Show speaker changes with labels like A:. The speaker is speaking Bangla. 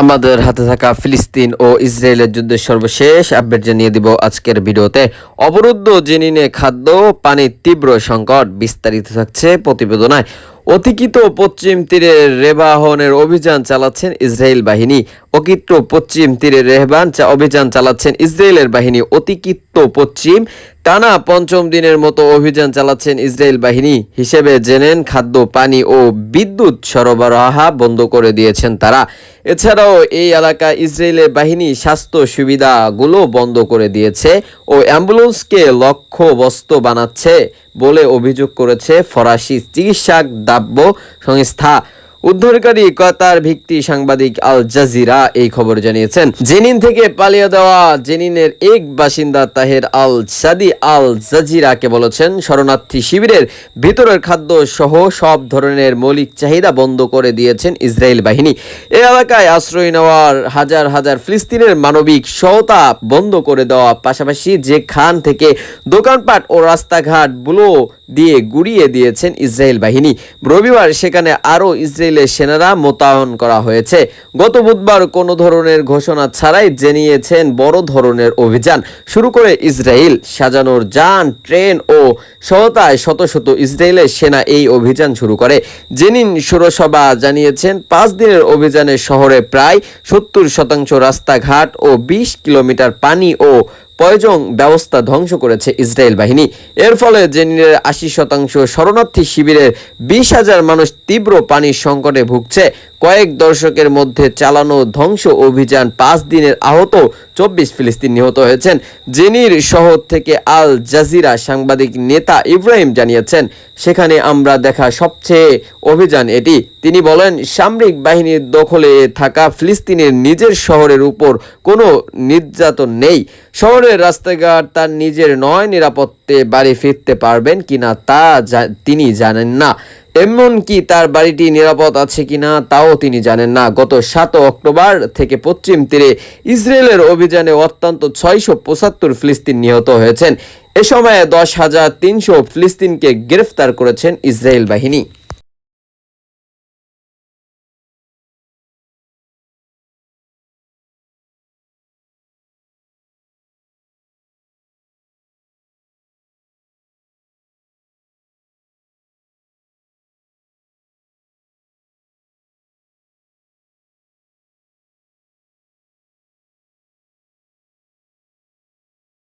A: আমাদের হাতে থাকা ফিলিস্তিন ও ইসরায়েলের যুদ্ধের সর্বশেষ আপডেট জানিয়ে দিব আজকের ভিডিওতে। অবরুদ্ধ জেনিনে খাদ্য, পানির তীব্র সংকট বিস্তারিত থাকছে প্রতিবেদনায়। অতিকিত পশ্চিম তীরে রেবাহনের অভিযান চালাচ্ছেন ইসরায়েল বাহিনী। অকিত্র পশ্চিম তীরে রেহবান অভিযান চালাচ্ছেন ইসরায়েলের বাহিনী। অতিকিত্ত পশ্চিম, টানা পঞ্চম দিনের মতো অভিযান চালাচ্ছেন ইসরায়েল বাহিনী। হিসেবে জেনেন খাদ্য, পানি ও বিদ্যুৎ সরবরাহ বন্ধ করে দিয়েছেন তারা। এছাড়াও এই এলাকা ইসরায়েলের বাহিনী স্বাস্থ্য সুবিধাগুলো বন্ধ করে দিয়েছে ও অ্যাম্বুলেন্সকে লক্ষ্য বস্তু বানাচ্ছে। বলে অভিযোগ করেছে ফরাসি চিকিৎসা দাব্য সংস্থা। উদ্ধারকারী কাতার ভিত্তি সাংবাদিক আল জাজিরা এই খবর জানিয়েছেন। জেনিন থেকে পালিয়ে দেওয়া জেনিনের এক বাসিন্দা তাহের আল সাদি আল জাজিরাকে বলেছেন, শরণার্থী শিবিরের ভিতরের খাদ্য সহ সব ধরনের মৌলিক চাহিদা বন্ধ করে দিয়েছেন ইসরায়েল বাহিনী। এ এলাকায় আশ্রয় নেওয়ার হাজার হাজার ফিলিস্তিনের মানবিক সহতা বন্ধ করে দেওয়া পাশাপাশি যে খান থেকে দোকানপাট ও রাস্তাঘাট রাস্তাঘাটগুলো দিয়ে গুড়িয়ে দিয়েছেন ইসরায়েল বাহিনী। রবিবার সেখানে আরও ইসরায়েলের সেনারা মোতায়েন করা হয়েছে। গত বুধবার কোনো ধরনের ঘোষণা ছাড়াই জানিয়েছেন বড় ধরনের অভিযান শুরু করে ইসরায়েল। সাজানোর যান, ট্রেন ও সহতায় শত শত ইসরায়েলের সেনা এই অভিযান শুরু করে। জেনিন সুরসভা জানিয়েছেন, পাঁচ দিনের অভিযানে শহরে প্রায় সত্তর শতাংশ রাস্তাঘাট ও বিশ কিলোমিটার পানি ও পয়জং ব্যবস্থা ধ্বংস করেছে ইসরায়েল বাহিনী। এর ফলে জেনিনের আশি শতাংশ শরণার্থী শিবিরের বিশ হাজার মানুষ তীব্র পানির সংকটে ভুগছে। কয়েক দশকের মধ্যে চালানো ধ্বংস অভিযান পাঁচ দিনের আহত চব্বিশ ফিলিস্তিন নিহত হয়েছেন। জেনির শহর থেকে আল জাজিরা সাংবাদিক নেতা ইব্রাহিম জানিয়েছেন, সেখানে আমরা দেখা সবচেয়ে অভিযান এটি। তিনি বলেন, সামরিক বাহিনীর দখলে থাকা ফিলিস্তিনের নিজের শহরের উপর কোনো নির্যাতন নেই। শহরের রাস্তাঘাট তার নিজের নয়, নিরাপত্তে বাড়ি ফিরতে পারবেন কিনা তা তিনি জানেন না। এমনকি তার বাড়িটি নিরাপদ আছে কিনা তাও তিনি জানেন না। গত সাত অক্টোবর থেকে পশ্চিম তীরে ইসরায়েলের অভিযানে অত্যন্ত ছয়শো পঁচাত্তর ফিলিস্তিন নিহত হয়েছেন। এ সময়ে দশ হাজার তিনশো ফিলিস্তিনকে গ্রেফতার করেছেন ইসরায়েল বাহিনী।